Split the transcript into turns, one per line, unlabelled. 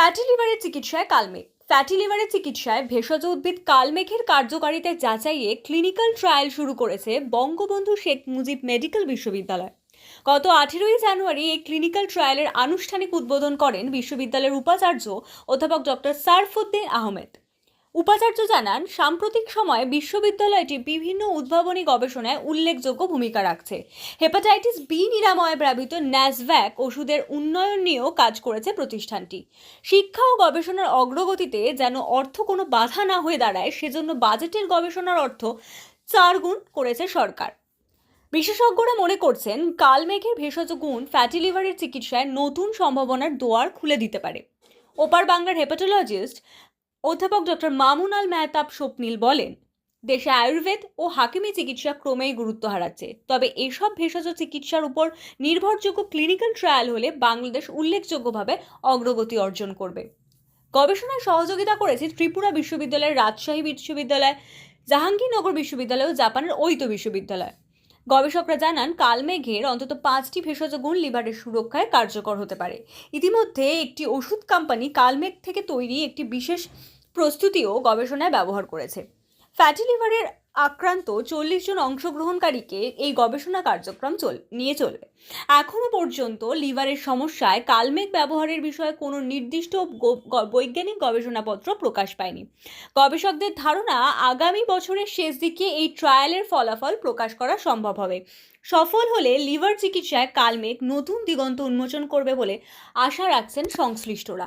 Fatty লিভারের চিকিৎসায় কালমেঘ। Fatty লিভারের চিকিৎসায় ভেষজ উদ্ভিদ কালমেঘের কার্যকারিতা যাচাইয়ে ক্লিনিক্যাল ট্রায়াল শুরু করেছে বঙ্গবন্ধু শেখ মুজিব মেডিকেল বিশ্ববিদ্যালয়। গত আঠেরোই জানুয়ারি এই ক্লিনিক্যাল ট্রায়ালের আনুষ্ঠানিক উদ্বোধন করেন বিশ্ববিদ্যালয়ের উপাচার্য অধ্যাপক ডক্টর সারফুদ্দিন আহমেদ। উপাচার্য জানান, সাম্প্রতিক সময়ে বিশ্ববিদ্যালয়টি বিভিন্ন উদ্ভাবনী গবেষণায় উল্লেখযোগ্য ভূমিকা রাখছে। হেপাটাইটিস বি নিরাময়ে ব্যবহৃত ন্যাসভ্যাক ওষুধের উন্নয়ন নিয়েও কাজ করেছে প্রতিষ্ঠানটি। শিক্ষা ও গবেষণার অগ্রগতিতে যেন অর্থ কোনো বাধা না হয়ে দাঁড়ায়, সেজন্য বাজেটের গবেষণার অর্থ চার গুণ করেছে সরকার। বিশেষজ্ঞরা মনে করছেন কালমেঘের ভেষজ গুণ ফ্যাটি লিভারের চিকিৎসায় নতুন সম্ভাবনার দোয়ার খুলে দিতে পারে। ওপার বাংলার হেপাটোলজিস্ট অধ্যাপক ডক্টর মামুন আল মেহতাব স্বপ্নীল বলেন, দেশে আয়ুর্বেদ ও হাকিমি চিকিৎসা ক্রমেই গুরুত্ব হারাচ্ছে। তবে এসব ভেষজ চিকিৎসার উপর নির্ভরযোগ্য ক্লিনিক্যাল ট্রায়াল হলে বাংলাদেশ উল্লেখযোগ্যভাবে অগ্রগতি অর্জন করবে। গবেষণায় সহযোগিতা করেছে ত্রিপুরা বিশ্ববিদ্যালয়ের রাজশাহী বিশ্ববিদ্যালয়, জাহাঙ্গীরনগর বিশ্ববিদ্যালয় ও জাপানের ঐত বিশ্ববিদ্যালয়। গবেষকরা জানান কালমেঘের অন্তত পাঁচটি ভেষজ গুণ লিভারের সুরক্ষায় কার্যকর হতে পারে। ইতিমধ্যে একটি ওষুধ কোম্পানি কালমেঘ থেকে তৈরি একটি বিশেষ প্রস্তুতিও গবেষণায় ব্যবহার করেছে। ফ্যাটি লিভারের আক্রান্ত চল্লিশ জন অংশগ্রহণকারীকে এই গবেষণা কার্যক্রম চল, নিয়ে চলবে। এখনও পর্যন্ত লিভারের সমস্যায় কালমেঘ ব্যবহারের বিষয়ে কোনো নির্দিষ্ট বৈজ্ঞানিক গবেষণাপত্র প্রকাশ পায়নি। গবেষকদের ধারণা, আগামী বছরের শেষ দিকে এই ট্রায়ালের ফলাফল প্রকাশ করা সম্ভব হবে। সফল হলে লিভার চিকিৎসায় কালমেঘ নতুন দিগন্ত উন্মোচন করবে বলে আশা রাখছেন সংশ্লিষ্টরা।